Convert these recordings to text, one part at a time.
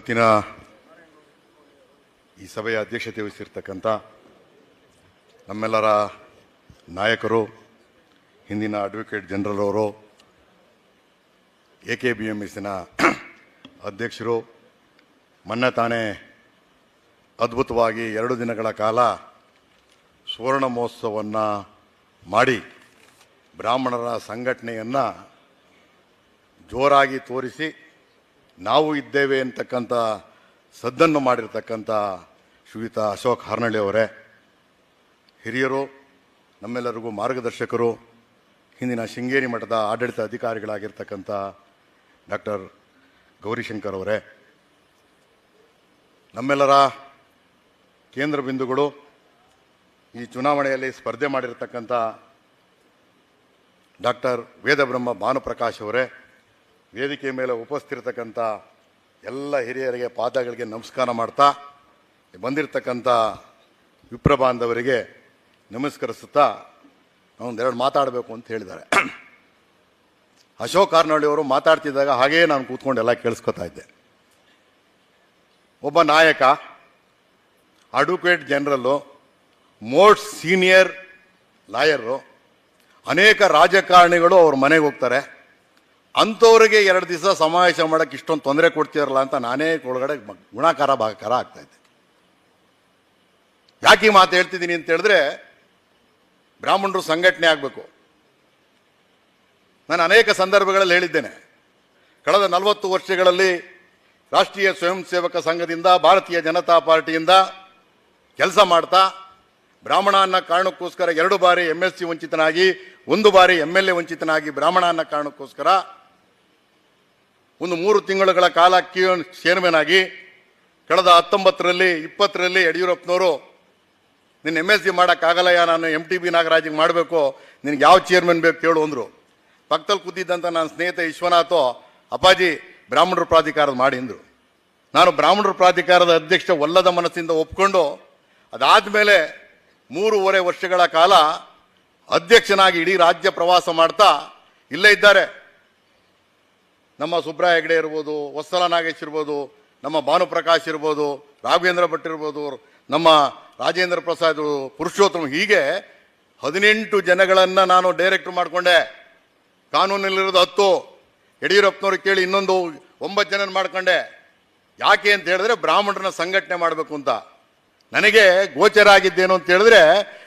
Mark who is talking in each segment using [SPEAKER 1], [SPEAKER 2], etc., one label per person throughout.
[SPEAKER 1] ಇವತ್ತಿನ ಈ ಸಭೆಯ ಅಧ್ಯಕ್ಷತೆ ವಹಿಸಿರ್ತಕ್ಕಂಥ ನಮ್ಮೆಲ್ಲರ ನಾಯಕರು, ಹಿಂದಿನ ಅಡ್ವೊಕೇಟ್ ಜನರಲ್ ಅವರು ಎ ಕೆ ಬಿ ಎಂ ಎಸ್ಸಿನ ಅಧ್ಯಕ್ಷರು, ಮೊನ್ನೆ ತಾನೇ ಅದ್ಭುತವಾಗಿ ಎರಡು ದಿನಗಳ ಕಾಲ ಸುವರ್ಣ ಮಹೋತ್ಸವವನ್ನು ಮಾಡಿ ಬ್ರಾಹ್ಮಣರ ಸಂಘಟನೆಯನ್ನು ಜೋರಾಗಿ ತೋರಿಸಿ ನಾವು ಇದ್ದೇವೆ ಅಂತಕ್ಕಂಥ, ಸದ್ದನ್ನು ಮಾಡಿರ್ತಕ್ಕಂಥ ಶ್ರೀಯುತ ಅಶೋಕ್ ಅವರೇ. ಹಿರಿಯರು, ನಮ್ಮೆಲ್ಲರಿಗೂ ಮಾರ್ಗದರ್ಶಕರು, ಹಿಂದಿನ ಶೃಂಗೇರಿ ಮಠದ ಆಡಳಿತ ಅಧಿಕಾರಿಗಳಾಗಿರ್ತಕ್ಕಂಥ ಡಾಕ್ಟರ್ ಗೌರಿಶಂಕರ್ ಅವರೇ. ನಮ್ಮೆಲ್ಲರ ಕೇಂದ್ರ ಬಿಂದುಗಳು ಈ ಚುನಾವಣೆಯಲ್ಲಿ ಸ್ಪರ್ಧೆ ಮಾಡಿರತಕ್ಕಂಥ ಡಾಕ್ಟರ್ ವೇದಬ್ರಹ್ಮ ಭಾನುಪ್ರಕಾಶ್ ಅವರೇ. ವೇದಿಕೆ ಮೇಲೆ ಉಪಸ್ಥಿರತಕ್ಕಂಥ ಎಲ್ಲ ಹಿರಿಯರಿಗೆ, ಪಾದಗಳಿಗೆ ನಮಸ್ಕಾರ ಮಾಡ್ತಾ ಬಂದಿರತಕ್ಕಂಥ ವಿಪ್ರಬಾಂಧವರಿಗೆ ನಮಸ್ಕರಿಸುತ್ತಾ ಒಂದೆರಡು ಮಾತಾಡಬೇಕು ಅಂತ ಹೇಳಿದ್ದಾರೆ. ಅಶೋಕ್ ಅವರು ಮಾತಾಡ್ತಿದ್ದಾಗ ಹಾಗೇ ನಾನು ಕೂತ್ಕೊಂಡು ಎಲ್ಲ ಕೇಳಿಸ್ಕೊತಾ ಇದ್ದೆ. ಒಬ್ಬ ನಾಯಕ, advocate general, most senior lawyer ಅನೇಕ ರಾಜಕಾರಣಿಗಳು ಅವ್ರ ಮನೆಗೆ ಹೋಗ್ತಾರೆ. ಅಂಥವ್ರಿಗೆ ಎರಡು ದಿವಸ ಸಮಾವೇಶ ಮಾಡೋಕ್ಕೆ ಇಷ್ಟೊಂದು ತೊಂದರೆ ಕೊಡ್ತಿರಲ್ಲ ಅಂತ ನಾನೇ ಒಳಗಡೆ ಗುಣಾಕಾರ ಭಾಗಕಾರ ಆಗ್ತಾ ಇದ್ದೆ. ಯಾಕೆ ಈ ಮಾತು ಹೇಳ್ತಿದ್ದೀನಿ ಅಂತ ಹೇಳಿದ್ರೆ ಬ್ರಾಹ್ಮಣರು ಸಂಘಟನೆ ಆಗಬೇಕು. ನಾನು ಅನೇಕ ಸಂದರ್ಭಗಳಲ್ಲಿ ಹೇಳಿದ್ದೇನೆ. ಕಳೆದ ನಲವತ್ತು ವರ್ಷಗಳಲ್ಲಿ ರಾಷ್ಟ್ರೀಯ ಸ್ವಯಂ ಸೇವಕ ಸಂಘದಿಂದ, ಭಾರತೀಯ ಜನತಾ ಪಾರ್ಟಿಯಿಂದ ಕೆಲಸ ಮಾಡ್ತಾ ಬ್ರಾಹ್ಮಣ ಅನ್ನೋ ಕಾರಣಕ್ಕೋಸ್ಕರ ಎರಡು ಬಾರಿ ಎಂ ಎಸ್ ಸಿ ವಂಚಿತನಾಗಿ, ಒಂದು ಬಾರಿ ಎಂ ಎಲ್ ಎ ವಂಚಿತನಾಗಿ ಬ್ರಾಹ್ಮಣ ಅನ್ನೋ ಕಾರಣಕ್ಕೋಸ್ಕರ ಒಂದು ಮೂರು ತಿಂಗಳುಗಳ ಕಾಲ ಕ್ಯೂ ಚೇರ್ಮನ್ ಆಗಿ ಕಳೆದ ಹತ್ತೊಂಬತ್ತರಲ್ಲಿ, ಇಪ್ಪತ್ತರಲ್ಲಿ ಯಡಿಯೂರಪ್ಪನವರು ನಿನ್ನ ಎಂ ಎಸ್ ಸಿ ಮಾಡೋಕ್ಕಾಗಲ್ಲಯ್ಯ ನಾನು ಎಂ ಟಿ ಬಿ ನಾಗರಾಜಿಗೆ ಮಾಡಬೇಕು, ನಿನಗೆ ಯಾವ ಚೇರ್ಮನ್ ಬೇಕು ಕೇಳು ಅಂದರು. ಪಕ್ಕದಲ್ಲಿ ಕೂತಿದ್ದಂಥ ನನ್ನ ಸ್ನೇಹಿತ ವಿಶ್ವನಾಥೋ, ಅಪ್ಪಾಜಿ, ಬ್ರಾಹ್ಮಣರ ಪ್ರಾಧಿಕಾರದ ಮಾಡಿ ನಾನು ಬ್ರಾಹ್ಮಣರ ಪ್ರಾಧಿಕಾರದ ಅಧ್ಯಕ್ಷ ಒಲ್ಲದ ಮನಸ್ಸಿಂದ ಒಪ್ಕೊಂಡು, ಅದಾದಮೇಲೆ ಮೂರುವರೆ ವರ್ಷಗಳ ಕಾಲ ಅಧ್ಯಕ್ಷನಾಗಿ ಇಡೀ ರಾಜ್ಯ ಪ್ರವಾಸ ಮಾಡ್ತಾ ಇಲ್ಲೇ ಇದ್ದಾರೆ. ನಮ್ಮ ಸುಬ್ರಾಯ ಹೆಗಡೆ ಇರ್ಬೋದು, ವತ್ಸಲ ನಾಗೇಶ್ ಇರ್ಬೋದು, ನಮ್ಮ ಭಾನುಪ್ರಕಾಶ್ ಇರ್ಬೋದು, ರಾಘವೇಂದ್ರ ಭಟ್ ಇರ್ಬೋದು, ನಮ್ಮ ರಾಜೇಂದ್ರ ಪ್ರಸಾದ್ ಪುರುಷೋತ್ತಮ ಹೀಗೆ ಹದಿನೆಂಟು ಜನಗಳನ್ನು ನಾನು ಡೈರೆಕ್ಟ್ ಮಾಡಿಕೊಂಡೆ. ಕಾನೂನಲ್ಲಿರೋದು ಹತ್ತು. ಯಡಿಯೂರಪ್ಪನವ್ರು ಕೇಳಿ ಇನ್ನೊಂದು ಒಂಬತ್ತು ಜನ ಮಾಡ್ಕೊಂಡೆ. ಯಾಕೆ ಅಂತ ಹೇಳಿದ್ರೆ ಬ್ರಾಹ್ಮಣರನ್ನ ಸಂಘಟನೆ ಮಾಡಬೇಕು ಅಂತ. ನನಗೆ ಗೋಚರ ಆಗಿದ್ದೇನು ಅಂತ ಹೇಳಿದ್ರೆ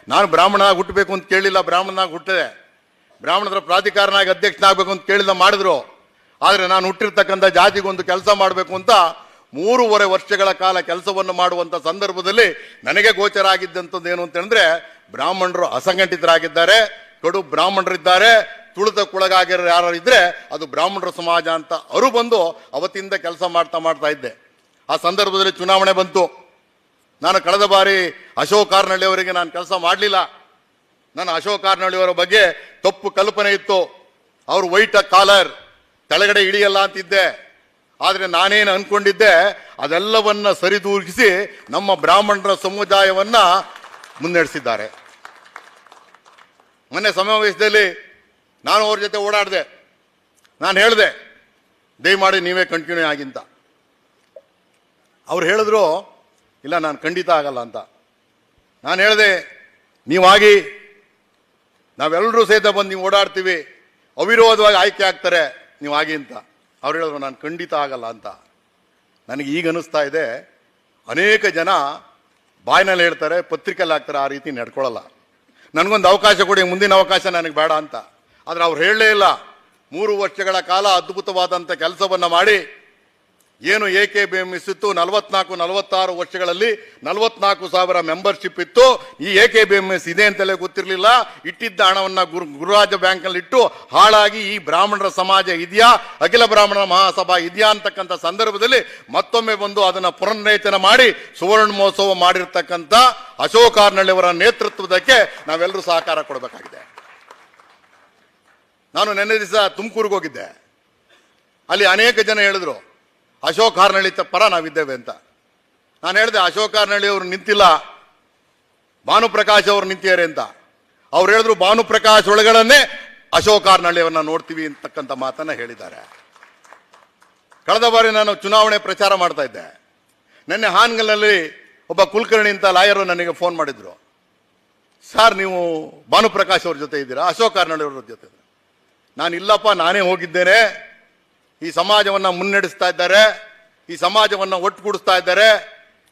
[SPEAKER 1] ನಾನು ಬ್ರಾಹ್ಮಣನಾಗಿ ಹುಟ್ಟಬೇಕು ಅಂತ ಕೇಳಿಲ್ಲ, ಬ್ರಾಹ್ಮಣನಾಗಿ ಹುಟ್ಟಿದೆ. ಬ್ರಾಹ್ಮಣರ ಪ್ರಾಧಿಕಾರನಾಗಿ ಅಧ್ಯಕ್ಷನಾಗಬೇಕು ಅಂತ ಕೇಳಿಲ್ಲ, ಮಾಡಿದ್ರು. ಆದರೆ ನಾನು ಹುಟ್ಟಿರ್ತಕ್ಕಂಥ ಜಾತಿಗೊಂದು ಕೆಲಸ ಮಾಡಬೇಕು ಅಂತ ಮೂರುವರೆ ವರ್ಷಗಳ ಕಾಲ ಕೆಲಸವನ್ನು ಮಾಡುವಂಥ ಸಂದರ್ಭದಲ್ಲಿ ನನಗೆ ಗೋಚರ ಆಗಿದ್ದಂಥದ್ದು ಏನು ಅಂತಂದರೆ ಬ್ರಾಹ್ಮಣರು ಅಸಂಘಟಿತರಾಗಿದ್ದಾರೆ, ಕಡು ಬ್ರಾಹ್ಮಣರಿದ್ದಾರೆ ತುಳಿತಕ್ಕೊಳಗಾಗಿರೋ ಯಾರು ಇದ್ದರೆ ಅದು ಬ್ರಾಹ್ಮಣರ ಸಮಾಜ ಅಂತ ಅವರು ಬಂದು ಅವತ್ತಿಂದ ಕೆಲಸ ಮಾಡ್ತಾ ಮಾಡ್ತಾ ಇದ್ದೆ. ಆ ಸಂದರ್ಭದಲ್ಲಿ ಚುನಾವಣೆ ಬಂತು. ನಾನು ಕಳೆದ ಬಾರಿ ಅಶೋಕ್ ಕಾರ್ನಳ್ಳಿ ಅವರಿಗೆ ನಾನು ಕೆಲಸ ಮಾಡಲಿಲ್ಲ. ನಾನು ಅಶೋಕ್ ಕಾರ್ನಳ್ಳಿ ಅವರ ಬಗ್ಗೆ ತಪ್ಪು ಕಲ್ಪನೆ ಇತ್ತು. ಅವರು ವೈಟ್ ಕಾಲರ್. ಕೆಳಗಡೆ ಇಳಿಯಲ್ಲ ಅಂತಿದ್ದೆ. ಆದರೆ ನಾನೇನು ಅನ್ಕೊಂಡಿದ್ದೆ, ಅದೆಲ್ಲವನ್ನ ಸರಿದೂಗಿಸಿ ನಮ್ಮ ಬ್ರಾಹ್ಮಣರ ಸಮುದಾಯವನ್ನ ಮುನ್ನಡೆಸಿದ್ದಾರೆ. ಮೊನ್ನೆ ಸಮಾವೇಶದಲ್ಲಿ ನಾನು ಅವ್ರ ಜೊತೆ ಓಡಾಡಿದೆ. ನಾನು ಹೇಳಿದೆ, ದಯಮಾಡಿ ನೀವೇ ಕಂಟಿನ್ಯೂ ಆಗಿಂತ ಅವ್ರು ಹೇಳಿದ್ರು, ಇಲ್ಲ, ನಾನು ಖಂಡಿತ ಆಗಲ್ಲ ಅಂತ. ನಾನು ಹೇಳಿದೆ, ನೀವಾಗಿ ನಾವೆಲ್ಲರೂ ಸಹಿತ ಬಂದು ನೀವು ಓಡಾಡ್ತೀವಿ. ಅವಿರೋಧವಾಗಿ ಆಯ್ಕೆ ಆಗ್ತಾರೆ. ನೀವು ಹಾಗೆ ಅಂತ. ಅವ್ರು ಹೇಳಿದ್ರು, ನಾನು ಖಂಡಿತ ಆಗಲ್ಲ ಅಂತ. ನನಗೆ ಈಗ ಅನಿಸ್ತಾ ಇದೆ, ಅನೇಕ ಜನ ಬಾಯಿನಲ್ಲಿ ಹೇಳ್ತಾರೆ, ಪತ್ರಿಕೆಯಲ್ಲಿ ಹಾಕ್ತಾರೆ, ಆ ರೀತಿ ನಡ್ಕೊಳ್ಳಲ್ಲ. ನನಗೊಂದು ಅವಕಾಶ ಕೊಡಿ, ಮುಂದಿನ ಅವಕಾಶ ನನಗೆ ಬೇಡ ಅಂತ. ಆದರೆ ಅವ್ರು ಹೇಳಲೇ ಇಲ್ಲ, ಮೂರು ವರ್ಷಗಳ ಕಾಲ ಅದ್ಭುತವಾದಂಥ ಕೆಲಸವನ್ನು ಮಾಡಿ ಏನು A K B M S ಇತ್ತು ನಲವತ್ನಾಲ್ಕು, ನಲವತ್ತಾರು ವರ್ಷಗಳಲ್ಲಿ ನಲವತ್ನಾಲ್ಕು ಸಾವಿರ ಮೆಂಬರ್ಶಿಪ್ ಇತ್ತು. ಈ A K B M S ಇದೆ ಅಂತಲೇ ಗೊತ್ತಿರಲಿಲ್ಲ. ಇಟ್ಟಿದ್ದ ಹಣವನ್ನು ಗುರು, ಗುರುರಾಜ ಬ್ಯಾಂಕ್ನಲ್ಲಿ ಇಟ್ಟು ಹಾಳಾಗಿ ಈ ಬ್ರಾಹ್ಮಣರ ಸಮಾಜ ಇದೆಯಾ, ಅಖಿಲ ಬ್ರಾಹ್ಮಣರ ಮಹಾಸಭಾ ಇದೆಯಾ ಅಂತಕ್ಕಂಥ ಸಂದರ್ಭದಲ್ಲಿ ಮತ್ತೊಮ್ಮೆ ಬಂದು ಅದನ್ನು ಪುನರ್ನೇತನ ಮಾಡಿ ಸುವರ್ಣ ಮಹೋತ್ಸವ ಮಾಡಿರ್ತಕ್ಕಂಥ ಅಶೋಕ ಅರ್ನಳ್ಳಿಯವರ ನೇತೃತ್ವದಕ್ಕೆ ನಾವೆಲ್ಲರೂ ಸಹಕಾರ ಕೊಡಬೇಕಾಗಿದೆ. ನಾನು ನೆನ್ನೆ ದಿವಸ ತುಮಕೂರಿಗೆ ಹೋಗಿದ್ದೆ. ಅಲ್ಲಿ ಅನೇಕ ಜನ ಹೇಳಿದ್ರು ಅಶೋಕ್ ಹಾರ್ನಳ್ಳಿ ಪರ ನಾವಿದ್ದೇವೆ ಅಂತ. ನಾನು ಹೇಳಿದೆ ಅಶೋಕ್ ಹಾರ್ನಳ್ಳಿ ಅವರು ನಿಂತಿಲ್ಲ. ಭಾನುಪ್ರಕಾಶ್ ಅವರು ನಿಂತಿದ್ದಾರೆ ಅಂತ. ಅವ್ರು ಹೇಳಿದ್ರು ಭಾನುಪ್ರಕಾಶ್ ಒಳಗಡನ್ನೇ ಅಶೋಕ್ ಹಾರ್ನಳ್ಳಿ ಅವ್ರನ್ನ ನೋಡ್ತೀವಿ ಅಂತಕ್ಕಂಥ ಮಾತನ್ನ ಹೇಳಿದ್ದಾರೆ. ಕಳೆದ ಬಾರಿ ನಾನು ಚುನಾವಣೆ ಪ್ರಚಾರ ಮಾಡ್ತಾ ಇದ್ದೆ. ನಿನ್ನೆ ಹಾನ್ಗಲ್ನಲ್ಲಿ ಒಬ್ಬ ಕುಲಕರ್ಣಿ ಅಂತ ಲಾಯರು ನನಗೆ ಫೋನ್ ಮಾಡಿದ್ರು. ಸರ್, ನೀವು ಭಾನುಪ್ರಕಾಶ್ ಅವ್ರ ಜೊತೆ ಇದ್ದೀರಾ? ಅಶೋಕ್ ಹಾರ್ನಳ್ಳಿ ಅವ್ರ ಜೊತೆ ಇದ್ದೀರಾ?" ನಾನು ಇಲ್ಲಪ್ಪ ನಾನೇ ಹೋಗಿದ್ದೇನೆ. ಈ ಸಮಾಜವನ್ನ ಮುನ್ನಡೆಸ್ತಾ ಇದ್ದಾರೆ, ಈ ಸಮಾಜವನ್ನ ಒಟ್ಟುಗೂಡಿಸ್ತಾ ಇದ್ದಾರೆ.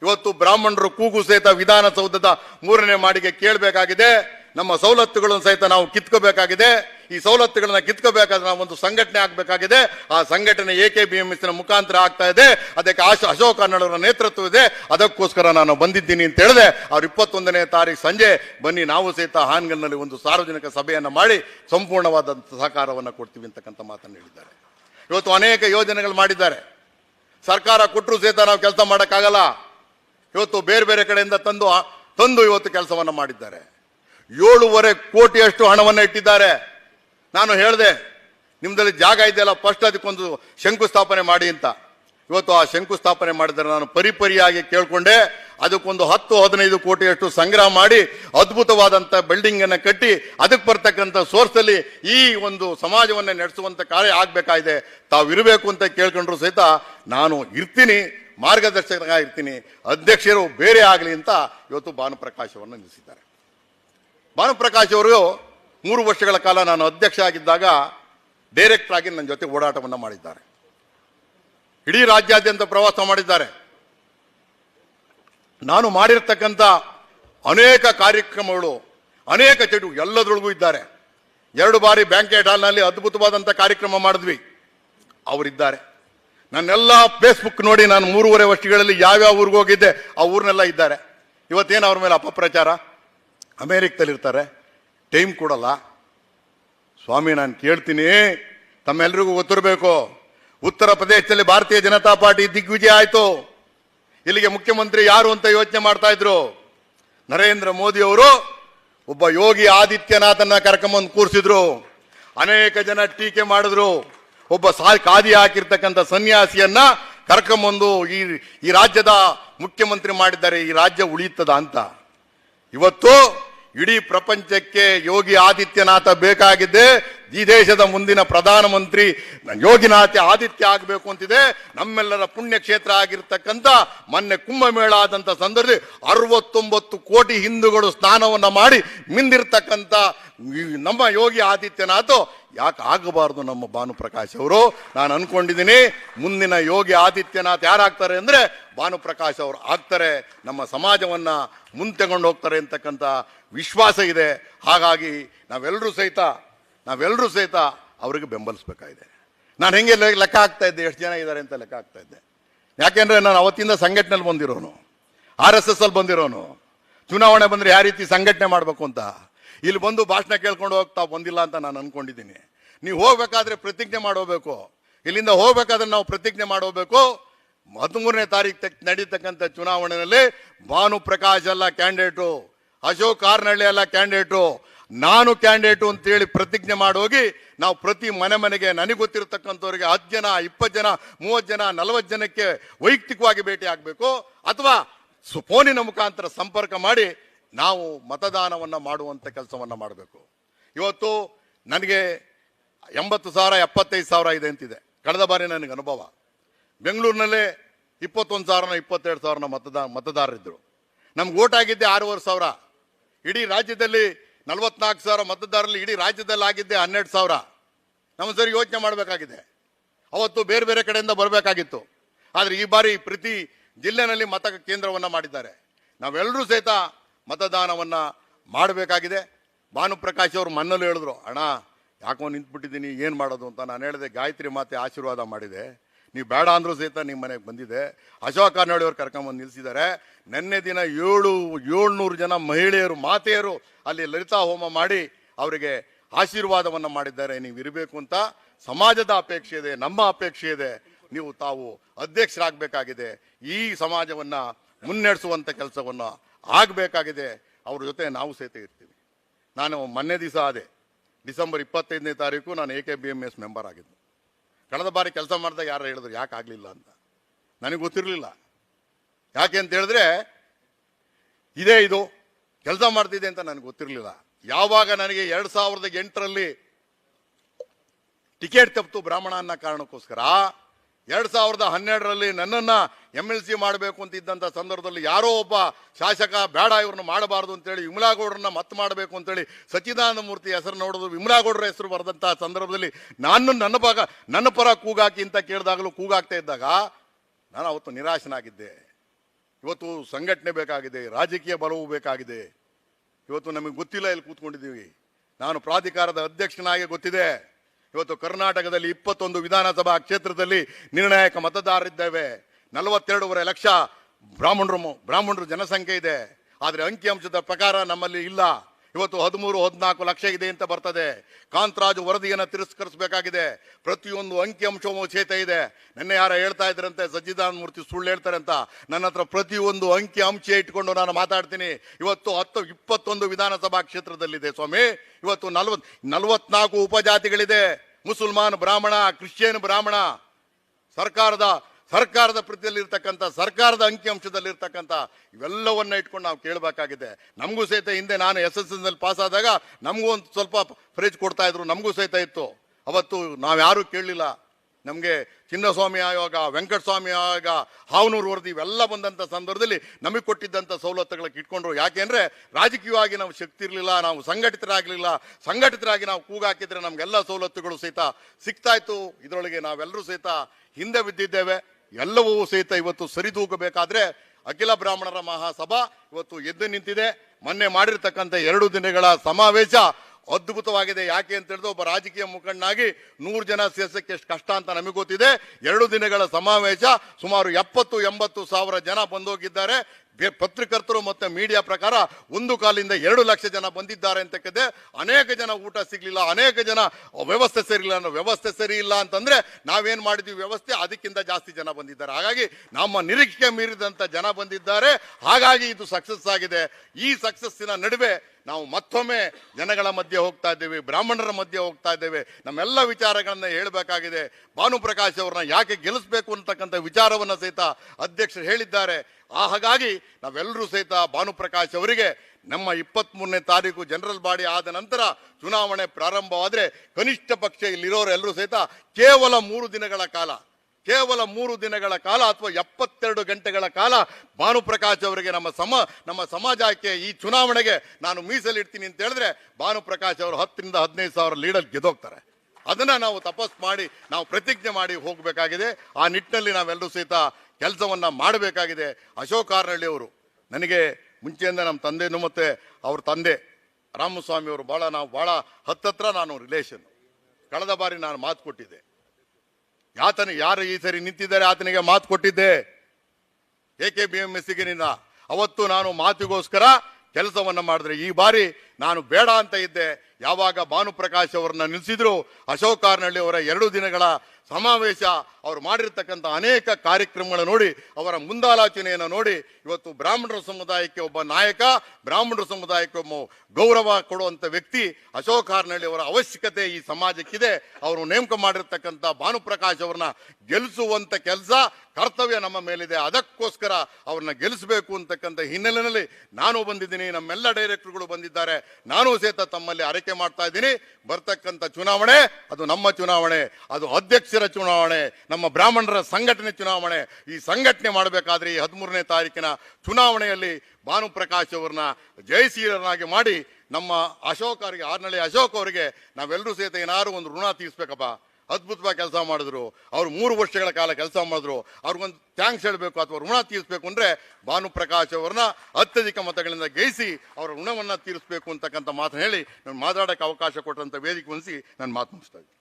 [SPEAKER 1] ಇವತ್ತು ಬ್ರಾಹ್ಮಣರು ಕೂಗು ಸಹಿತ ವಿಧಾನಸೌಧದ ಮೂರನೇ ಮಾಡಿಗೆ ಕೇಳಬೇಕಾಗಿದೆ. ನಮ್ಮ ಸವಲತ್ತುಗಳನ್ನು ಸಹಿತ ನಾವು ಕಿತ್ಕೋಬೇಕಾಗಿದೆ. ಈ ಸವಲತ್ತುಗಳನ್ನ ಕಿತ್ಕೋಬೇಕಾದ್ರೆ ನಾವು ಒಂದು ಸಂಘಟನೆ ಆಗಬೇಕಾಗಿದೆ. ಆ ಸಂಘಟನೆ ಎ ಕೆ ಬಿ ಎಂ ಮುಖಾಂತರ ಆಗ್ತಾ ಇದೆ. ಅದಕ್ಕೆ ಆಶ ಅಶೋಕ್ ಅನ್ನೋರ ನೇತೃತ್ವ ಇದೆ. ಅದಕ್ಕೋಸ್ಕರ ನಾನು ಬಂದಿದ್ದೀನಿ ಅಂತ ಹೇಳಿದೆ. ಅವ್ರ ಇಪ್ಪತ್ತೊಂದನೇ ತಾರೀಕು ಸಂಜೆ ಬನ್ನಿ, ನಾವು ಸಹಿತ ಹಾನ್ಗಲ್ನಲ್ಲಿ ಒಂದು ಸಾರ್ವಜನಿಕ ಸಭೆಯನ್ನು ಮಾಡಿ ಸಂಪೂರ್ಣವಾದಂಥ ಸಹಕಾರವನ್ನು ಕೊಡ್ತೀವಿ ಅಂತಕ್ಕಂಥ ಮಾತನ್ನು ಹೇಳಿದ್ದಾರೆ. ಇವತ್ತು ಅನೇಕ ಯೋಜನೆಗಳು ಮಾಡಿದ್ದಾರೆ. ಸರ್ಕಾರ ಕೊಟ್ಟರು ಸಹಿತ ನಾವು ಕೆಲಸ ಮಾಡೋಕ್ಕಾಗಲ್ಲ. ಇವತ್ತು ಬೇರೆ ಬೇರೆ ಕಡೆಯಿಂದ ತಂದು ತಂದು ಇವತ್ತು ಕೆಲಸವನ್ನು ಮಾಡಿದ್ದಾರೆ. ಏಳೂವರೆ ಕೋಟಿಯಷ್ಟು ಹಣವನ್ನು ಇಟ್ಟಿದ್ದಾರೆ. ನಾನು ಹೇಳಿದೆ ನಿಮ್ಮದಲ್ಲಿ ಜಾಗ ಇದೆಯಲ್ಲ ಫಸ್ಟ್ ಅದಕ್ಕೊಂದು ಶಂಕುಸ್ಥಾಪನೆ ಮಾಡಿ ಅಂತ. ಇವತ್ತು ಆ ಶಂಕುಸ್ಥಾಪನೆ ಮಾಡಿದರೆ ನಾನು ಪರಿಪರಿಯಾಗಿ ಕೇಳ್ಕೊಂಡೆ ಅದಕ್ಕೊಂದು ಹತ್ತು ಹದಿನೈದು ಕೋಟಿಯಷ್ಟು ಸಂಗ್ರಹ ಮಾಡಿ ಅದ್ಭುತವಾದಂಥ ಬಿಲ್ಡಿಂಗ್ ಅನ್ನು ಕಟ್ಟಿ ಅದಕ್ಕೆ ಬರ್ತಕ್ಕಂಥ ಸೋರ್ಸಲ್ಲಿ ಈ ಒಂದು ಸಮಾಜವನ್ನ ನಡೆಸುವಂತ ಕಾರ್ಯ ಆಗಬೇಕಾಗಿದೆ. ತಾವು ಇರಬೇಕು ಅಂತ ಕೇಳ್ಕೊಂಡ್ರು ಸಹಿತ ನಾನು ಇರ್ತೀನಿ ಮಾರ್ಗದರ್ಶಕ ಇರ್ತೀನಿ. ಅಧ್ಯಕ್ಷರು ಬೇರೆ ಆಗಲಿ ಅಂತ ಇವತ್ತು ಭಾನುಪ್ರಕಾಶವನ್ನು ನಿಲ್ಲಿಸಿದ್ದಾರೆ. ಭಾನುಪ್ರಕಾಶ್ ಅವರು ಮೂರು ವರ್ಷಗಳ ಕಾಲ ನಾನು ಅಧ್ಯಕ್ಷ ಆಗಿದ್ದಾಗ ಡೈರೆಕ್ಟರ್ ಆಗಿ ನನ್ನ ಜೊತೆ ಓಡಾಟವನ್ನು ಮಾಡಿದ್ದಾರೆ. ಇಡೀ ರಾಜ್ಯಾದ್ಯಂತ ಪ್ರವಾಸ ಮಾಡಿದ್ದಾರೆ. ನಾನು ಮಾಡಿರ್ತಕ್ಕಂಥ ಅನೇಕ ಕಾರ್ಯಕ್ರಮಗಳು, ಅನೇಕ ಚಟು ಎಲ್ಲದರೊಳಗೂ ಇದ್ದಾರೆ. ಎರಡು ಬಾರಿ ಬ್ಯಾಂಕೆಟ್ ಹಾಲ್ನಲ್ಲಿ ಅದ್ಭುತವಾದಂಥ ಕಾರ್ಯಕ್ರಮ ಮಾಡಿದ್ವಿ. ಅವರಿದ್ದಾರೆ. ನನ್ನೆಲ್ಲ ಫೇಸ್ಬುಕ್ ನೋಡಿ ನಾನು ಮೂರುವರೆ ವರ್ಷಗಳಲ್ಲಿ ಯಾವ್ಯಾವ ಊರಿಗೆ ಹೋಗಿದ್ದೆ, ಆ ಊರ್ನೆಲ್ಲ ಇದ್ದಾರೆ. ಇವತ್ತೇನು ಅವ್ರ ಮೇಲೆ ಅಪಪ್ರಚಾರ? ಅಮೇರಿಕದಲ್ಲಿರ್ತಾರೆ. ಟೈಮ್ ಕೊಡಲ್ಲ. ಸ್ವಾಮಿ, ನಾನು ಕೇಳ್ತೀನಿ. ತಮ್ಮೆಲ್ರಿಗೂ ಗೊತ್ತಿರಬೇಕು ಉತ್ತರ ಪ್ರದೇಶದಲ್ಲಿ ಭಾರತೀಯ ಜನತಾ ಪಾರ್ಟಿ ದಿಗ್ವಿಜಯ ಆಯಿತು. ಇಲ್ಲಿಗೆ ಮುಖ್ಯಮಂತ್ರಿ ಯಾರು ಅಂತ ಯೋಚನೆ ಮಾಡ್ತಾ ಇದ್ರು? ನರೇಂದ್ರ ಮೋದಿ ಅವರು. ಒಬ್ಬ ಯೋಗಿ ಆದಿತ್ಯನಾಥನ್ನ ಕರ್ಕೊಂಬಂದು ಕೂರಿಸಿದ್ರು. ಅನೇಕ ಜನ ಟೀಕೆ ಮಾಡಿದ್ರು. ಒಬ್ಬ ಸಾ ಕಾದಿ ಹಾಕಿರ್ತಕ್ಕಂಥ ಸನ್ಯಾಸಿಯನ್ನ ಕರ್ಕೊಂಬಂದು ಈ ಈ ರಾಜ್ಯದ ಮುಖ್ಯಮಂತ್ರಿ ಮಾಡಿದ್ದಾರೆ. ಈ ರಾಜ್ಯ ಉಳಿಯುತ್ತದ ಅಂತ. ಇವತ್ತು ಇಡೀ ಪ್ರಪಂಚಕ್ಕೆ ಯೋಗಿ ಆದಿತ್ಯನಾಥ ಬೇಕಾಗಿದ್ದೆ ಈ ದೇಶದ ಮುಂದಿನ ಪ್ರಧಾನಮಂತ್ರಿ ಯೋಗಿನಾಥ ಆದಿತ್ಯ ಆಗಬೇಕು ಅಂತಿದೆ. ನಮ್ಮೆಲ್ಲರ ಪುಣ್ಯಕ್ಷೇತ್ರ ಆಗಿರ್ತಕ್ಕಂಥ ಮೊನ್ನೆ ಕುಂಭಮೇಳ ಆದಂತ ಸಂದರ್ಭದಲ್ಲಿ ಅರವತ್ತೊಂಬತ್ತು ಕೋಟಿ ಹಿಂದೂಗಳು ಸ್ನಾನವನ್ನು ಮಾಡಿ ಮಿಂದಿರ್ತಕ್ಕಂಥ ನಮ್ಮ ಯೋಗಿ ಆದಿತ್ಯನಾಥ್ ಯಾಕೆ ಆಗಬಾರದು ನಮ್ಮ ಭಾನುಪ್ರಕಾಶ್ ಅವರು? ನಾನು ಅನ್ಕೊಂಡಿದ್ದೀನಿ, ಮುಂದಿನ ಯೋಗಿ ಆದಿತ್ಯನಾಥ್ ಯಾರಾಗ್ತಾರೆ ಅಂದ್ರೆ ಭಾನುಪ್ರಕಾಶ್ ಅವರು ಆಗ್ತಾರೆ. ನಮ್ಮ ಸಮಾಜವನ್ನ ಮುಂತೆಗೊಂಡು ಹೋಗ್ತಾರೆ ಅಂತಕ್ಕಂಥ ವಿಶ್ವಾಸ ಇದೆ. ಹಾಗಾಗಿ ನಾವೆಲ್ಲರೂ ಸಹಿತ ನಾವೆಲ್ಲರೂ ಸಹಿತ ಅವರಿಗೆ ಬೆಂಬಲಿಸಬೇಕಾಗಿದೆ. ನಾನು ಹೆಂಗೆ ಲೆಕ್ಕ ಆಗ್ತಾ ಇದ್ದೆ, ಎಷ್ಟು ಜನ ಇದ್ದಾರೆ ಅಂತ ಲೆಕ್ಕ ಆಗ್ತಾ ಇದ್ದೆ. ಯಾಕೆಂದ್ರೆ ನಾನು ಅವತ್ತಿಂದ ಸಂಘಟನೆಯಲ್ಲಿ ಬಂದಿರೋನು, ಆರ್ ಎಸ್ ಎಸ್ ಅಲ್ಲಿ ಬಂದಿರೋನು. ಚುನಾವಣೆ ಬಂದ್ರೆ ಯಾವ ರೀತಿ ಸಂಘಟನೆ ಮಾಡಬೇಕು ಅಂತ ಇಲ್ಲಿ ಬಂದು ಭಾಷಣ ಕೇಳ್ಕೊಂಡು ಹೋಗ್ತಾ ಬಂದಿಲ್ಲ ಅಂತ ನಾನು ಅನ್ಕೊಂಡಿದ್ದೀನಿ. ನೀವು ಹೋಗ್ಬೇಕಾದ್ರೆ ಪ್ರತಿಜ್ಞೆ ಮಾಡೋಬೇಕು ಇಲ್ಲಿಂದ ಹೋಗ್ಬೇಕಾದ್ರೆ ನಾವು ಪ್ರತಿಜ್ಞೆ ಮಾಡೋಬೇಕು ಹದಿಮೂರನೇ ತಾರೀಕು ತಕ್ ನಡೀತಕ್ಕಂಥ ಚುನಾವಣೆಯಲ್ಲಿ ಭಾನು ಪ್ರಕಾಶ್ ಅಲ್ಲ ಕ್ಯಾಂಡಿಡೇಟು. ಅಶೋಕ್ ಕಾರ್ನಳ್ಳಿ ಅಲ್ಲ ಕ್ಯಾಂಡಿಡೇಟು. ನಾನು ಕ್ಯಾಂಡಿಡೇಟು ಅಂತೇಳಿ ಪ್ರತಿಜ್ಞೆ ಮಾಡೋಗಿ ನಾವು ಪ್ರತಿ ಮನೆ ಮನೆಗೆ ನನಗೆ ಗೊತ್ತಿರತಕ್ಕಂಥವ್ರಿಗೆ ಹತ್ತು ಜನ, ಇಪ್ಪತ್ತು ಜನ, ಮೂವತ್ತು ಜನ, ನಲವತ್ತು ಜನಕ್ಕೆ ವೈಯಕ್ತಿಕವಾಗಿ ಭೇಟಿ ಆಗಬೇಕು. ಅಥವಾ ಫೋನಿನ ಮುಖಾಂತರ ಸಂಪರ್ಕ ಮಾಡಿ ನಾವು ಮತದಾನವನ್ನು ಮಾಡುವಂಥ ಕೆಲಸವನ್ನು ಮಾಡಬೇಕು. ಇವತ್ತು ನನಗೆ ಎಂಬತ್ತು ಸಾವಿರ, ಎಪ್ಪತ್ತೈದು ಸಾವಿರ ಇದೆ ಅಂತಿದೆ. ಕಳೆದ ಬಾರಿ ನನಗೆ ಅನುಭವ. ಬೆಂಗಳೂರಿನಲ್ಲೇ ಇಪ್ಪತ್ತೊಂದು ಸಾವಿರನ, ಇಪ್ಪತ್ತೆರಡು ಸಾವಿರನ ಮತದಾ ಮತದಾರರಿದ್ದರು ನಮ್ಗೆ ಓಟ್ ಆಗಿದ್ದೆ ಆರೂವರೆ ಸಾವಿರ. ಇಡೀ ರಾಜ್ಯದಲ್ಲಿ ನಲವತ್ನಾಲ್ಕು ಸಾವಿರ ಮತದಾರರಲ್ಲಿ ಇಡೀ ರಾಜ್ಯದಲ್ಲಿ ಆಗಿದ್ದೆ ಹನ್ನೆರಡು ಸಾವಿರ. ನಮ್ಮ ಸರಿ ಯೋಚನೆ ಮಾಡಬೇಕಾಗಿದೆ. ಅವತ್ತು ಬೇರೆ ಬೇರೆ ಕಡೆಯಿಂದ ಬರಬೇಕಾಗಿತ್ತು. ಆದರೆ ಈ ಬಾರಿ ಪ್ರತಿ ಜಿಲ್ಲೆನಲ್ಲಿ ಮತ ಕೇಂದ್ರವನ್ನು ಮಾಡಿದ್ದಾರೆ. ನಾವೆಲ್ಲರೂ ಸಹಿತ ಮತದಾನವನ್ನ ಮಾಡಬೇಕಾಗಿದೆ. ಭಾನುಪ್ರಕಾಶ್ ಅವರು ಮನ್ನಲು ಹೇಳಿದ್ರು, ಅಣ್ಣ, ಯಾಕೋ ನಿಂತ್ಬಿಟ್ಟಿದ್ದೀನಿ, ಏನು ಮಾಡೋದು? ಅಂತ ನಾನು ಹೇಳಿದೆ, ಗಾಯತ್ರಿ ಮಾತೆ ಆಶೀರ್ವಾದ ಮಾಡಿದೆ. ನೀವು ಬೇಡ ಅಂದರೂ ಸಹಿತ ನಿಮ್ಮ ಮನೆಗೆ ಬಂದಿದೆ. ಅಶೋಕ್ ಕಾರ್ನಾಡಿ ಅವ್ರು ಕರ್ಕೊಂಬಂದು ನಿಲ್ಲಿಸಿದ್ದಾರೆ ನಿನ್ನೆ ದಿನ ಏಳು, ಏಳ್ನೂರು ಜನ ಮಹಿಳೆಯರು, ಮಾತೆಯರು ಅಲ್ಲಿ ಲಲಿತಾ ಹೋಮ ಮಾಡಿ ಅವರಿಗೆ ಆಶೀರ್ವಾದವನ್ನು ಮಾಡಿದ್ದಾರೆ. ನೀವು ಇರಬೇಕು ಅಂತ ಸಮಾಜದ ಅಪೇಕ್ಷೆ ಇದೆ, ನಮ್ಮ ಅಪೇಕ್ಷೆ ಇದೆ. ನೀವು ತಾವು ಅಧ್ಯಕ್ಷರಾಗಬೇಕಾಗಿದೆ. ಈ ಸಮಾಜವನ್ನು ಮುನ್ನಡೆಸುವಂಥ ಕೆಲಸವನ್ನ ಆಗಬೇಕಾಗಿದೆ, ಅವ್ರ ಜೊತೆ ನಾವು ಸೇತೆ ಇರ್ತೀವಿ. ನಾನು ಮೊನ್ನೆ ದಿವಸ ಆದೆ, ಡಿಸೆಂಬರ್ ಇಪ್ಪತ್ತೈದನೇ ತಾರೀಕು ನಾನು A K B M S member ಆಗಿದ್ದು. ಕಳೆದ ಬಾರಿ ಕೆಲಸ ಮಾಡಿದಾಗ ಯಾರು ಹೇಳಿದ್ರು, ಯಾಕೆ ಆಗಲಿಲ್ಲ ಅಂತ. ನನಗೆ ಗೊತ್ತಿರಲಿಲ್ಲ. ಯಾಕೆ ಅಂತ ಹೇಳಿದ್ರೆ, ಇದೇ ಇದು, ಕೆಲಸ ಮಾಡ್ತಿದೆ ಅಂತ ನನಗೆ ಗೊತ್ತಿರಲಿಲ್ಲ. ಯಾವಾಗ ನನಗೆ ಎರಡು ಸಾವಿರದ ಎಂಟರಲ್ಲಿ ಟಿಕೆಟ್ ತಪ್ಪಿತು ಬ್ರಾಹ್ಮಣ ಅನ್ನೋ ಕಾರಣಕ್ಕೋಸ್ಕರ ಎರಡ್ ಸಾವಿರದ ಹನ್ನೆರಡರಲ್ಲಿ ನನ್ನನ್ನ ಎಂ ಎಲ್ ಸಿ ಮಾಡಬೇಕು ಅಂತ ಇದ್ದಂಥ ಸಂದರ್ಭದಲ್ಲಿ ಯಾರೋ ಒಬ್ಬ ಶಾಸಕ, ಬೇಡ ಇವ್ರನ್ನ ಮಾಡಬಾರದು ಅಂತೇಳಿ ವಿಮಲಾಗೌಡರನ್ನ ಮತ್ತೆ ಮಾಡಬೇಕು ಅಂತೇಳಿ ಸಚ್ಚಿದಾನಂದ ಮೂರ್ತಿ ಹೆಸರು ನೋಡೋದು, ವಿಮಲಾಗೌಡರ ಹೆಸರು ಬರೆದಂಥ ಸಂದರ್ಭದಲ್ಲಿ ನಾನು ನನ್ನ ಭಾಗ ನನ್ನ ಪರ ಕೂಗಾಕಿ ಅಂತ ಕೇಳಿದಾಗಲೂ ಕೂಗಾಗ್ತಾ ಇದ್ದಾಗ ನಾನು ಅವತ್ತು ನಿರಾಶನಾಗಿದ್ದೆ. ಇವತ್ತು ಸಂಘಟನೆ ಬೇಕಾಗಿದೆ, ರಾಜಕೀಯ ಬಲವು ಬೇಕಾಗಿದೆ. ಇವತ್ತು ನಮಗೆ ಗೊತ್ತಿಲ್ಲ ಇಲ್ಲಿ ಕೂತ್ಕೊಂಡಿದ್ದೀವಿ. ನಾನು ಪ್ರಾಧಿಕಾರದ ಅಧ್ಯಕ್ಷನಾಗಿ ಗೊತ್ತಿದೆ. ಇವತ್ತು ಕರ್ನಾಟಕದಲ್ಲಿ ಇಪ್ಪತ್ತೊಂದು ವಿಧಾನಸಭಾ ಕ್ಷೇತ್ರದಲ್ಲಿ ನಿರ್ಣಾಯಕ ಮತದಾರರಿದ್ದೇವೆ. ನಲವತ್ತೆರಡೂವರೆ ಲಕ್ಷ ಬ್ರಾಹ್ಮಣರು ಬ್ರಾಹ್ಮಣರು ಜನಸಂಖ್ಯೆ ಇದೆ. ಆದರೆ ಅಂಕಿಅಂಶದ ಪ್ರಕಾರ ನಮ್ಮಲ್ಲಿ ಇಲ್ಲ. ಇವತ್ತು ಹದಿಮೂರು, ಹದಿನಾಲ್ಕು ಲಕ್ಷ ಇದೆ ಅಂತ ಬರ್ತದೆ. ಕಾಂತರಾಜು ವರದಿಯನ್ನು ತಿರಸ್ಕರಿಸಬೇಕಾಗಿದೆ. ಪ್ರತಿಯೊಂದು ಅಂಕಿ ಅಂಶವೂ ಚೇತ ಇದೆ. ನಿನ್ನೆ ಯಾರು ಹೇಳ್ತಾ ಇದ್ರಂತೆ ಸಜ್ಜಿದಾನಂದ ಮೂರ್ತಿ ಸುಳ್ಳು ಹೇಳ್ತಾರೆ ಅಂತ. ನನ್ನ ಹತ್ರ ಪ್ರತಿಯೊಂದು ಅಂಕಿ ಅಂಶ ಇಟ್ಕೊಂಡು ನಾನು ಮಾತಾಡ್ತೀನಿ. ಇವತ್ತು ಹತ್ತು, ಇಪ್ಪತ್ತೊಂದು ವಿಧಾನಸಭಾ ಕ್ಷೇತ್ರದಲ್ಲಿದೆ ಸ್ವಾಮಿ. ಇವತ್ತು ನಲ್ವತ್, ನಲವತ್ನಾಲ್ಕು ಉಪಜಾತಿಗಳಿದೆ. ಮುಸಲ್ಮಾನ್ ಬ್ರಾಹ್ಮಣ, ಕ್ರಿಶ್ಚಿಯನ್ ಬ್ರಾಹ್ಮಣ. ಸರ್ಕಾರದ ಸರ್ಕಾರದ ಪ್ರತಿಯಲ್ಲಿರ್ತಕ್ಕಂಥ, ಸರ್ಕಾರದ ಅಂಕಿಅಂಶದಲ್ಲಿರ್ತಕ್ಕಂಥ ಇವೆಲ್ಲವನ್ನ ಇಟ್ಕೊಂಡು ನಾವು ಕೇಳಬೇಕಾಗಿದೆ. ನಮಗೂ ಸಹಿತ ಹಿಂದೆ ನಾನು ಎಸ್ ಎಸ್ ಎಲ್ ಪಾಸ್ ಆದಾಗ ನಮಗೂ ಒಂದು ಸ್ವಲ್ಪ ಫ್ರೇಜ್ ಕೊಡ್ತಾ ಇದ್ರು, ನಮಗೂ ಸಹಿತ ಇತ್ತು. ಅವತ್ತು ನಾವು ಯಾರೂ ಕೇಳಲಿಲ್ಲ. ನಮಗೆ ಚಿನ್ನಸ್ವಾಮಿ ಆಯೋಗ, ವೆಂಕಟಸ್ವಾಮಿ ಆಯೋಗ, ಹಾವನೂರು ವರದಿ ಇವೆಲ್ಲ ಬಂದಂಥ ಸಂದರ್ಭದಲ್ಲಿ ನಮಗೆ ಕೊಟ್ಟಿದ್ದಂಥ ಸವಲತ್ತುಗಳಿಗೆ ಇಟ್ಕೊಂಡ್ರು ಯಾಕೆಂದ್ರೆ ರಾಜಕೀಯವಾಗಿ ನಾವು ಶಕ್ತಿ ಇರಲಿಲ್ಲ, ನಾವು ಸಂಘಟಿತರಾಗಲಿಲ್ಲ. ಸಂಘಟಿತರಾಗಿ ನಾವು ಕೂಗಾಕಿದ್ರೆ ನಮಗೆಲ್ಲ ಸವಲತ್ತುಗಳು ಸಹಿತ ಸಿಗ್ತಾಯಿತ್ತು ಇದರೊಳಗೆ ನಾವೆಲ್ಲರೂ ಸಹಿತ ಹಿಂದೆ ಬಿದ್ದಿದ್ದೇವೆ. ಎಲ್ಲವೂ ಸಹಿತ ಇವತ್ತು ಸರಿದೂಗಬೇಕಾದ್ರೆ ಅಖಿಲ ಬ್ರಾಹ್ಮಣರ ಮಹಾಸಭಾ ಇವತ್ತು ಎದ್ದು ನಿಂತಿದೆ. ಮೊನ್ನೆ ಮಾಡಿರ್ತಕ್ಕಂಥ ಎರಡು ದಿನಗಳ ಸಮಾವೇಶ ಅದ್ಭುತವಾಗಿದೆ. ಯಾಕೆ ಅಂತ ಹೇಳಿದ್ರೆ ಒಬ್ಬ ರಾಜಕೀಯ ಮುಖಂಡನಾಗಿ ನೂರು ಜನ ಸೇರ್ಸಕ್ಕೆ ಎಷ್ಟು ಕಷ್ಟ ಅಂತ ನಮಗೆ ಗೊತ್ತಿದೆ. ಎರಡು ದಿನಗಳ ಸಮಾವೇಶ, ಸುಮಾರು ಎಪ್ಪತ್ತು, ಎಂಬತ್ತು ಸಾವಿರ ಜನ ಬಂದೋಗಿದ್ದಾರೆ. ಪತ್ರಕರ್ತರು ಮತ್ತೆ ಮೀಡಿಯಾ ಪ್ರಕಾರ ಒಂದು ಕಾಲಿಂದ ಎರಡು ಲಕ್ಷ ಜನ ಬಂದಿದ್ದಾರೆ ಅಂತಕ್ಕಂತೆ ಅನೇಕ ಜನ ಊಟ ಸಿಗಲಿಲ್ಲ, ಅನೇಕ ಜನ ವ್ಯವಸ್ಥೆ ಸರಿಯಿಲ್ಲ ಅನ್ನೋ ವ್ಯವಸ್ಥೆ ಸರಿ ಇಲ್ಲ ಅಂತಂದ್ರೆ ನಾವೇನ್ ಮಾಡಿದ್ವಿ ವ್ಯವಸ್ಥೆ, ಅದಕ್ಕಿಂತ ಜಾಸ್ತಿ ಜನ ಬಂದಿದ್ದಾರೆ. ಹಾಗಾಗಿ ನಮ್ಮ ನಿರೀಕ್ಷೆ ಮೀರಿದಂಥ ಜನ ಬಂದಿದ್ದಾರೆ. ಹಾಗಾಗಿ ಇದು ಸಕ್ಸಸ್ ಆಗಿದೆ. ಈ ಸಕ್ಸಸ್ಸಿನ ನಡುವೆ ನಾವು ಮತ್ತೊಮ್ಮೆ ಜನಗಳ ಮಧ್ಯೆ ಹೋಗ್ತಾ ಇದ್ದೇವೆ, ಬ್ರಾಹ್ಮಣರ ಮಧ್ಯೆ ಹೋಗ್ತಾ ಇದ್ದೇವೆ. ನಮ್ಮೆಲ್ಲ ವಿಚಾರಗಳನ್ನ ಹೇಳಬೇಕಾಗಿದೆ. ಭಾನುಪ್ರಕಾಶ್ ಅವ್ರನ್ನ ಯಾಕೆ ಗೆಲ್ಲಿಸ್ಬೇಕು ಅಂತಕ್ಕಂಥ ವಿಚಾರವನ್ನ ಸಹಿತ ಅಧ್ಯಕ್ಷರು ಹೇಳಿದ್ದಾರೆ. ಆ ಹಾಗಾಗಿ ನಾವೆಲ್ಲರೂ ಸಹಿತ ಭಾನುಪ್ರಕಾಶ್ ಅವರಿಗೆ ನಮ್ಮ ಇಪ್ಪತ್ತ್ ಮೂರನೇ ತಾರೀಕು ಜನರಲ್ ಬಾಡಿ ಆದ ನಂತರ ಚುನಾವಣೆ ಪ್ರಾರಂಭವಾದರೆ ಕನಿಷ್ಠ ಪಕ್ಷ ಇಲ್ಲಿರೋರೆಲ್ಲರೂ ಸಹಿತ ಕೇವಲ ಮೂರು ದಿನಗಳ ಕಾಲ ಕೇವಲ ಮೂರು ದಿನಗಳ ಕಾಲ ಅಥವಾ ಎಪ್ಪತ್ತೆರಡು ಗಂಟೆಗಳ ಕಾಲ ಭಾನುಪ್ರಕಾಶ್ ಅವರಿಗೆ ನಮ್ಮ ಸಮ, ನಮ್ಮ ಸಮಾಜಕ್ಕೆ ಈ ಚುನಾವಣೆಗೆ ನಾನು ಮೀಸಲಿಡ್ತೀನಿ ಅಂತ ಹೇಳಿದ್ರೆ ಭಾನುಪ್ರಕಾಶ್ ಅವರು ಹತ್ತರಿಂದ ಹದಿನೈದು ಸಾವಿರ ಲೀಡರ್ ಗೆದ್ದೋಗ್ತಾರೆ. ಅದನ್ನ ನಾವು ತಪಸ್ ಮಾಡಿ, ನಾವು ಪ್ರತಿಜ್ಞೆ ಮಾಡಿ ಹೋಗಬೇಕಾಗಿದೆ. ಆ ನಿಟ್ಟಿನಲ್ಲಿ ನಾವೆಲ್ಲರೂ ಸಹಿತ ಕೆಲಸವನ್ನ ಮಾಡಬೇಕಾಗಿದೆ. ಅಶೋಕ್ ಕಾರ್ನಳ್ಳಿ ಅವರು, ನನಗೆ ಮುಂಚೆಯಿಂದ ನಮ್ಮ ತಂದೆ ಮತ್ತೆ ಅವ್ರ ತಂದೆ ರಾಮಸ್ವಾಮಿ ಅವರು ಬಹಳ, ನಾವು ಬಹಳ ಹತ್ತತ್ರ ನಾನು ರಿಲೇಷನ್ ಕಳೆದ ಬಾರಿ ನಾನು ಮಾತು ಕೊಟ್ಟಿದ್ದೆ. ಯಾತನ ಯಾರು ಈ ಸರಿ ನಿಂತಿದ್ದಾರೆ ಆತನಿಗೆ ಮಾತು ಕೊಟ್ಟಿದ್ದೆ. ಏಕೆ ಬಿ ಎಂ ಎಸ್ಸಿಗೆ ನಿನ್ನ ಅವತ್ತು ನಾನು ಮಾತಿಗೋಸ್ಕರ ಕೆಲಸವನ್ನ ಮಾಡಿದ್ರೆ ಈ ಬಾರಿ ನಾನು ಬೇಡ ಅಂತ ಇದ್ದೆ. ಯಾವಾಗ ಭಾನುಪ್ರಕಾಶ್ ಅವರನ್ನ ನಿಲ್ಲಿಸಿದ್ರು ಅಶೋಕ್ ಕಾರ್ನಳ್ಳಿ ಅವರ ಎರಡು ದಿನಗಳ ಸಮಾವೇಶ ಅವರು ಮಾಡಿರ್ತಕ್ಕಂಥ ಅನೇಕ ಕಾರ್ಯಕ್ರಮಗಳ ನೋಡಿ, ಅವರ ಮುಂದಾಲೋಚನೆಯನ್ನು ನೋಡಿ, ಇವತ್ತು ಬ್ರಾಹ್ಮಣರ ಸಮುದಾಯಕ್ಕೆ ಒಬ್ಬ ನಾಯಕ, ಬ್ರಾಹ್ಮಣರ ಸಮುದಾಯಕ್ಕೆ ಒಬ್ಬ ಗೌರವ ಕೊಡುವಂತ ವ್ಯಕ್ತಿ ಅಶೋಕ್ ಹಾರ್ನಳ್ಳಿ ಅವರ ಅವಶ್ಯಕತೆ ಈ ಸಮಾಜಕ್ಕಿದೆ. ಅವರು ನೇಮಕ ಮಾಡಿರ್ತಕ್ಕಂಥ ಭಾನುಪ್ರಕಾಶ್ ಅವ್ರನ್ನ ಗೆಲ್ಲಿಸುವಂಥ ಕೆಲಸ ಕರ್ತವ್ಯ ನಮ್ಮ ಮೇಲಿದೆ. ಅದಕ್ಕೋಸ್ಕರ ಅವ್ರನ್ನ ಗೆಲ್ಲಿಸಬೇಕು ಅಂತಕ್ಕಂಥ ಹಿನ್ನೆಲೆಯಲ್ಲಿ ನಾನು ಬಂದಿದ್ದೀನಿ. ನಮ್ಮೆಲ್ಲ ಡೈರೆಕ್ಟರ್ಗಳು ಬಂದಿದ್ದಾರೆ. ನಾನು ಸಹಿತ ತಮ್ಮಲ್ಲಿ ಆರೈಕೆ ಮಾಡ್ತಾ ಇದ್ದೀನಿ. ಬರ್ತಕ್ಕಂಥ ಚುನಾವಣೆ, ಅದು ನಮ್ಮ ಚುನಾವಣೆ. ಅದು ಅಧ್ಯಕ್ಷರ ಚುನಾವಣೆ, ನಮ್ಮ ಬ್ರಾಹ್ಮಣರ ಸಂಘಟನೆ ಚುನಾವಣೆ, ಈ ಸಂಘಟನೆ ಮಾಡಬೇಕಾದ್ರೆ ಈ ಹದಿಮೂರನೇ ತಾರೀಕಿನ ಚುನಾವಣೆಯಲ್ಲಿ ಭಾನುಪ್ರಕಾಶ್ ಅವ್ರನ್ನ ಜಯಶೀಲರನ್ನಾಗಿ ಮಾಡಿ ನಮ್ಮ ಅಶೋಕ್ ಅವರಿಗೆ ಆರ್ನಳ್ಳಿ ಅಶೋಕ್ ಅವರಿಗೆ ನಾವೆಲ್ಲರೂ ಸಹಿತ ಏನಾದ್ರು ಒಂದು ಋಣ ತೀರಿಸ್ಬೇಕಪ್ಪ. ಅದ್ಭುತವಾಗಿ ಕೆಲಸ ಮಾಡಿದ್ರು. ಅವರು ಮೂರು ವರ್ಷಗಳ ಕಾಲ ಕೆಲಸ ಮಾಡಿದ್ರು. ಅವ್ರಿಗೊಂದು ಥ್ಯಾಂಕ್ಸ್ ಹೇಳಬೇಕು ಅಥವಾ ಋಣ ತೀರಿಸಬೇಕು ಅಂದ್ರೆ ಭಾನುಪ್ರಕಾಶ್ ಅವರನ್ನ ಅತ್ಯಧಿಕ ಮತಗಳಿಂದ ಗೆಯಿಸಿ ಅವರ ಋಣವನ್ನು ತೀರಿಸಬೇಕು ಅಂತಕ್ಕಂಥ ಮಾತನ್ನ ಹೇಳಿ ನಾನು ಮಾತಾಡೋಕ್ಕೆ ಅವಕಾಶ ಕೊಟ್ಟಂಥ ವೇದಿಕೆ ಹೊಂದಿಸಿ ನಾನು ಮಾತು ಮುಗಿಸ್ತಾ ಇದ್ದೀನಿ.